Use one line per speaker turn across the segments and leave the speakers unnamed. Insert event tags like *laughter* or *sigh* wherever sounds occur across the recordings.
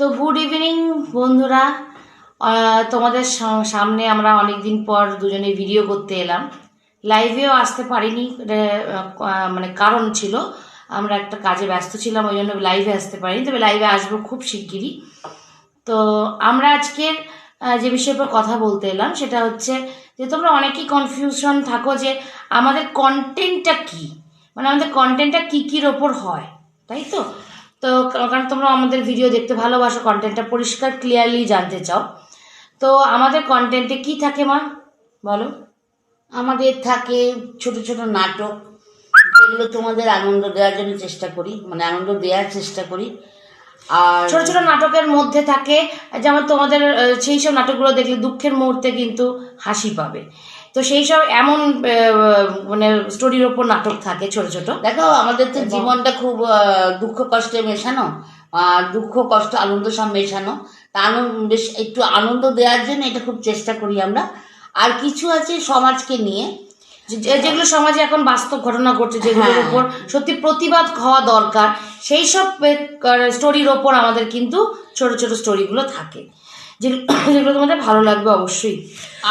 তো good evening বন্ধুরা। তোমাদের সামনে আমরা অনেক দিন পর দুজনে ভিডিও করতে এলাম। লাইভেও আসতে পারিনি মানে কারণ ছিল, আমরা একটা কাজে ব্যস্ত ছিলাম, ওই জন্য লাইভে আসতে পারিনি। তবে লাইভে আসব খুব শিগগিরই। তো আমরা আজকের যে বিষয়ের উপর কথা বলতে এলাম, সেটা হচ্ছে যে তোমরা অনেকেই কনফিউশন থাকো যে আমাদের কন্টেন্টটা কি? মানে আমাদের কন্টেন্টটা কি কির ওপর হয়, তাই তো? তো কারণ তোমরা আমাদের ভিডিও দেখতে ভালোবাসো কন্টেন্টটা পরিষ্কার ক্লিয়ারলি জানতে চাও। তো আমাদের কন্টেন্টে কি থাকে মা? বলো।
আমাদের থাকে ছোট ছোট নাটক যেগুলো তোমাদের আনন্দ দেওয়ার জন্য চেষ্টা করি মানে আনন্দ দেওয়ার চেষ্টা করি। আর
ছোট ছোট নাটকের মধ্যে থাকে যেমন তোমাদের সেই সব নাটকগুলো দেখলে দুঃখের মুহূর্তে কিন্তু হাসি পাবে। তো সেই সব এমন মানে স্টোরির ওপর নাটক থাকে ছোট ছোট।
দেখো আমাদের তো জীবনটা খুব দুঃখ কষ্টে মেশানো আর দুঃখ কষ্ট আনন্দ সব মেশানো। তা বেশ একটু আনন্দ দেওয়ার জন্য এটা খুব চেষ্টা করি আমরা। আর কিছু আছে সমাজকে নিয়ে
যেগুলো সমাজে এখন বাস্তব ঘটনা ঘটছে যেগুলোর
হ্যাঁ।
উপর সত্যি প্রতিবাদ হওয়া দরকার সেই সব স্টোরির ওপর আমাদের কিন্তু ছোট ছোট স্টোরিগুলো থাকে। *coughs* যেগুলো তোমাদের ভালো লাগবে অবশ্যই।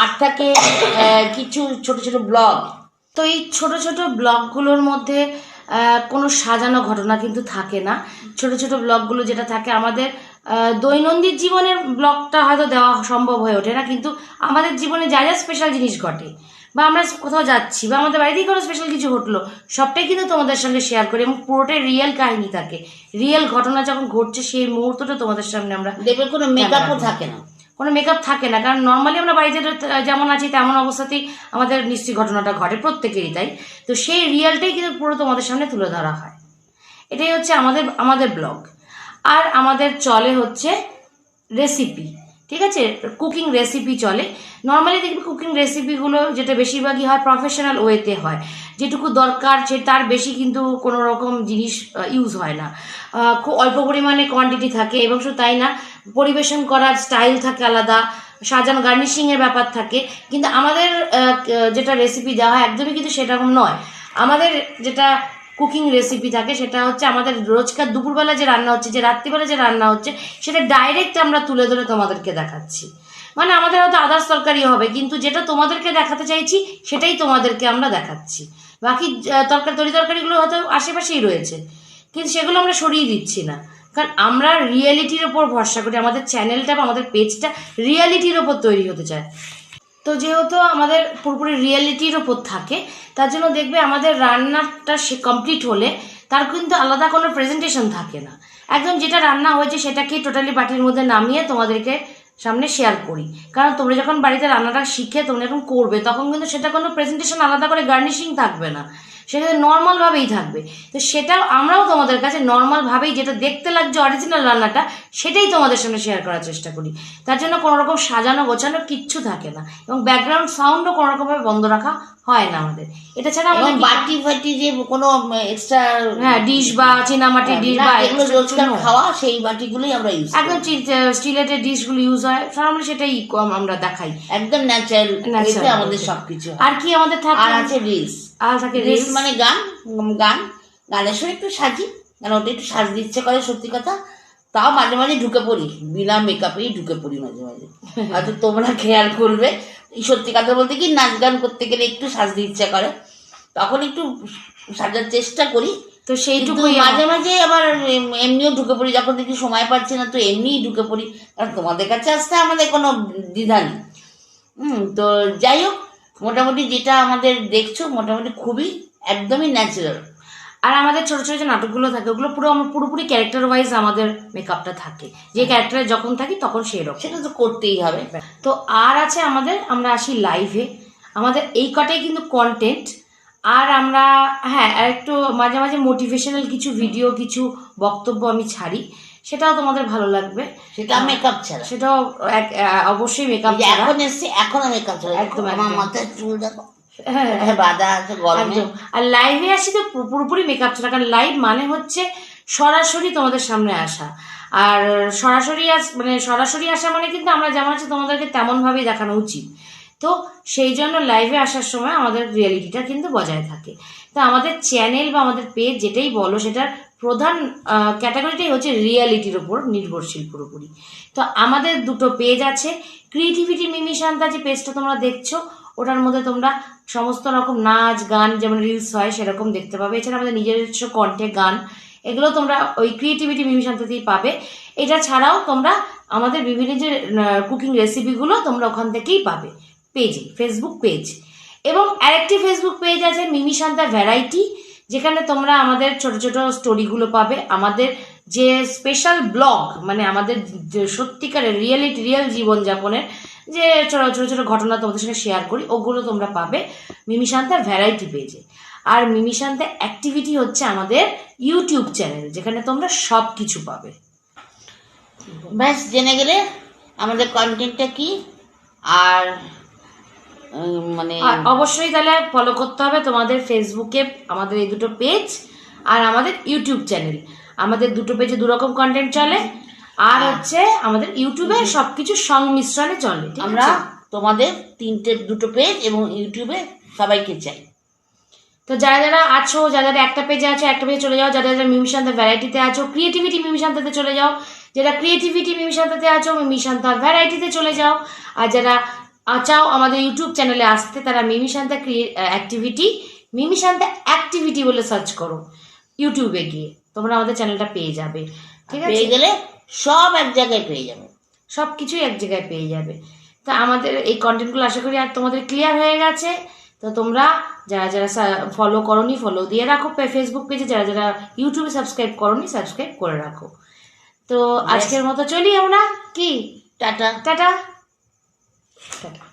আর থাকে *coughs* কিছু ছোট ছোট ব্লগ।
তো এই ছোট ছোট ব্লগগুলোর মধ্যে কোনো সাজানো ঘটনা কিন্তু থাকে না। ছোট ছোট ব্লগগুলো যেটা থাকে, আমাদের দৈনন্দিন জীবনের ব্লগটা হয়তো দেওয়া সম্ভব হয়ে ওঠে না, কিন্তু আমাদের জীবনে যা যা স্পেশাল জিনিস ঘটে বা আমরা কোথাও যাচ্ছি বা আমাদের বাড়িতেই কোনো স্পেশাল কিছু ঘটলো সবটাই কিন্তু তোমাদের সঙ্গে শেয়ার করি এবং পুরোটাই রিয়েল কাহিনী থাকে। রিয়েল ঘটনা যখন ঘটছে সেই মুহূর্তটা তোমাদের সামনে আমরা
দেখবে কোনো মেকআপও থাকে না।
কোনো মেকআপ থাকে না কারণ নর্মালি আমরা বাড়িতে যেমন আছি তেমন অবস্থাতেই আমাদের নিশ্চয়ই ঘটনাটা ঘটে প্রত্যেকেরই তাই। তো সেই রিয়েলটাই কিন্তু পুরো তোমাদের সামনে তুলে ধরা হয়। এটাই হচ্ছে আমাদের আমাদের ব্লগ আর আমাদের চলে হচ্ছে রেসিপি ঠিক আছে? কুকিং রেসিপি চলে। নর্মালি দেখবি কুকিং রেসিপিগুলো যেটা বেশিরভাগই হয় প্রফেশনাল ওয়েতে হয়। যেটুকু দরকার সে তার বেশি কিন্তু কোনো রকম জিনিস ইউজ হয় না। খুব অল্প পরিমাণে কোয়ান্টিটি থাকে এবং শুধু তাই না, পরিবেশন করার স্টাইল থাকে আলাদা, সাজানো গার্নিশিংয়ের ব্যাপার থাকে। কিন্তু আমাদের যেটা রেসিপি দেওয়া হয়, একদমই কিন্তু সেরকম নয়। আমাদের যেটা কুকিং রেসিপি থাকে, সেটা হচ্ছে আমাদের রোজকার দুপুরবেলা যে রান্না হচ্ছে, যে রাত্রিবেলা যে রান্না হচ্ছে, সেটা ডাইরেক্ট আমরা তুলে ধরে তোমাদেরকে দেখাচ্ছি। মানে আমাদের হয়তো আদার্স তরকারি হবে, কিন্তু যেটা তোমাদেরকে দেখাতে চাইছি, সেটাই তোমাদেরকে আমরা দেখাচ্ছি। বাকি তরকারি, তরি তরকারিগুলো হয়তো আশেপাশেই রয়েছে, কিন্তু সেগুলো আমরা সরিয়ে দিচ্ছি না। কারণ আমরা রিয়েলিটির ওপর ভরসা করি, আমাদের চ্যানেলটা বা আমাদের পেজটা রিয়েলিটির ওপর তৈরি হতে চায়। তো যেহেতু আমাদের পুরোপুরি রিয়েলিটির ওপর থাকে, তার জন্য দেখবে আমাদের রান্নাটা কমপ্লিট হলে তার কিন্তু আলাদা কোনো প্রেজেন্টেশন থাকে না। একদম যেটা রান্না হয়েছে সেটাকে টোটালি বাটির মধ্যে নামিয়ে তোমাদেরকে সামনে শেয়ার করি। কারণ তোমরা যখন বাড়িতে রান্নাটা শিখে তোমরা যখন করবে, তখন কিন্তু সেটা কোনো প্রেজেন্টেশন আলাদা করে গার্নিশিং থাকবে না। সেটা নর্মালভাবেই থাকবে। তো সেটাও আমরাও তোমাদের কাছে নর্মালভাবেই যেটা দেখতে লাগছে অরিজিনাল রান্নাটা, সেটাই তোমাদের সঙ্গে শেয়ার করার চেষ্টা করি। তার জন্য কোনো রকম সাজানো গোছানো কিচ্ছু থাকে না। এবং ব্যাকগ্রাউন্ড সাউন্ডও কোনো রকমভাবে বন্ধ রাখা হয় না আমাদের। এটা ছাড়া আমাদের
বাটি ফাটি যে কোনো এক্সট্রা
হ্যাঁ ডিশ বা চীনামাটির ডিশ বা
এগুলো রোজকার খাওয়া সেই বাটিগুলোই আমরা ইউজ
একদম স্টিলের ডিশগুলো ইউজ হয় সেটাই কম আমরা দেখাই।
একদম ন্যাচারাল আমাদের. সবকিছু হয়।
আর কি আমাদের থাকে
আর আছে রিলস
আর থাকে
রিলস মানে গান গান। গানের সময় একটু সাজি কারণ ওটা একটু সাজতে ইচ্ছে করে সত্যি কথা। তাও মাঝে মাঝে ঢুকে পড়ি বিনা মেকআপেই ঢুকে পড়ি মাঝে মাঝে। হয়তো তোমরা খেয়াল করবে এই সত্যি কথা বলতে কি নাচ গান করতে গেলে একটু সাজতে ইচ্ছা করে। তখন একটু সাজার চেষ্টা করি।
তো
কিন্তু
সেইটুকুই
মাঝে মাঝে আবার এমনিও ঢুকে পড়ি। যখন দেখি সময় পাচ্ছি না তো এমনিই ঢুকে পড়ি। কারণ তোমাদের কাছে আসতে আমাদের কোনো দ্বিধা নেই। হুম তো যাই হোক মোটামুটি যেটা আমাদের দেখছ মোটামুটি খুবই একদমই ন্যাচারাল
আর আমাদের ছোট ছোট যে নাটকগুলো থাকে ওগুলো পুরো আমার পুরোপুরি ক্যারেক্টার ওয়াইজ আমাদের মেকআপটা থাকে। যে ক্যারেক্টারে যখন থাকি তখন সেই রকম।
সেটা তো করতেই হবে।
তো আর আছে আমাদের আমরা আসি লাইভে আমাদের এই কটাই কিন্তু কন্টেন্ট আর আমরা হ্যাঁ আর একটু মাঝে মাঝে মোটিভেশনাল কিছু ভিডিও কিছু বক্তব্য আমি ছাড়ি। সেটাও তোমাদের ভালো লাগবে।
সেটা মেকআপ ছাড়া।
সেটাও অবশ্যই মেকআপ
এখন এসছে এখনও মেকআপ ছাড়া।
একদম,
আমার। মাথায় চুল দেখো।
হ্যাঁ।
হ্যাঁ আছে গরমে।
আর লাইভে আসি তো পুরোপুরি মেকআপ ছাড়া কারণ লাইভ মানে হচ্ছে সরাসরি তোমাদের সামনে আসা। আর সরাসরি আস মানে সরাসরি আসা মানে কিন্তু আমরা যেমন আছে তোমাদেরকে তেমন ভাবেই দেখানো উচিত। তো সেই জন্য লাইভে আসার সময় আমাদের রিয়েলিটিটা কিন্তু বজায় থাকে। তো আমাদের চ্যানেল বা আমাদের পেজ যেটাই বলো সেটার প্রধান ক্যাটাগরিটাই হচ্ছে রিয়ালিটির ওপর নির্ভরশীল পুরোপুরি। তো আমাদের দুটো পেজ আছে। ক্রিয়েটিভিটি মিমি শান্তা যে পেজটা তোমরা দেখছ। ওটার মধ্যে তোমরা সমস্ত রকম নাচ, গান যেমন রিলস হয় সেরকম দেখতে পাবে। এছাড়া আমাদের নিজস্ব কণ্ঠে গান, এগুলো তোমরা ওই ক্রিয়েটিভিটি মিমি শান্তাতেই পাবে। এটা ছাড়াও তোমরা আমাদের বিভিন্ন যে কুকিং রেসিপিগুলো তোমরা ওখান থেকেই পাবে। পেজে ফেসবুক পেজ এবং আরেকটি ফেসবুক পেজ আছে, মিমি শান্তা ভ্যারাইটি যেখানে তোমরা আমাদের ছোট ছোট স্টোরিগুলো পাবে। আমাদের যে স্পেশাল ব্লগ মানে আমাদের সত্যিকারের রিয়েলিটি রিয়েল জীবনযাপনের যে ছোট ছোট ছোট ঘটনা তোমাদের সঙ্গে শেয়ার করি ওগুলো তোমরা পাবে মিমিশান্তা ভ্যারাইটি পেজে আর মিমি শান্তা অ্যাক্টিভিটি হচ্ছে আমাদের ইউটিউব চ্যানেল যেখানে তোমরা সব কিছু পাবে।
ব্যাস জেনে গেলে আমাদের কন্টেন্টটা কি? আর মানে
অবশ্যই তাহলে ফলো করতে হবে তোমাদের ফেসবুকে আমাদের এই দুটো পেজ আর আমাদের ইউটিউব চ্যানেল আমাদের দুটো পেজে দু রকম কন্টেন্ট চলে আর হচ্ছে আমাদের ইউটিউবে সবকিছু সংমিশ্রণে চলে
আমরা তোমাদের তিনটে দুটো পেজ এবং ইউটিউবে সবাইকে চাই।
তো যারা যারা আছো যারা যারা একটা পেজে আছো একটা পেজে চলে যাও যারা যারা মিমিশান্তা ভ্যারাইটিতে আছো ক্রিয়েটিভিটি মিমিশান্তাতে চলে যাও যারা ক্রিয়েটিভিটি মিমিশান্তাতে আছো মিমিশান্তা ভ্যারাইটিতে চলে যাও আর যারা চাও আমাদের ইউটিউব চ্যানেলে আসতে তারা Mimishanta creative activity Mimishanta activity বলে সার্চ করো ইউটিউবে গিয়ে তোমরা আমাদের চ্যানেলটা পেয়ে যাবে ঠিক আছে?
পেয়ে গেলে সব এক জায়গায় পেয়ে যাবে।
সব কিছুই এক জায়গায় পেয়ে যাবে। তা আমাদের এই কন্টেন্টগুলো আশা করি আর তোমাদের ক্লিয়ার হয়ে গেছে। তো তোমরা যারা যারা ফলো করনি ফলো দিয়ে রাখো। ফেসবুক পেজে যারা যারা ইউটিউবে সাবস্ক্রাইব করনি সাবস্ক্রাইব করে রাখো। তো আজকের মতো চলি আমরা। কি?
টাটা।
টাটা। টাটা।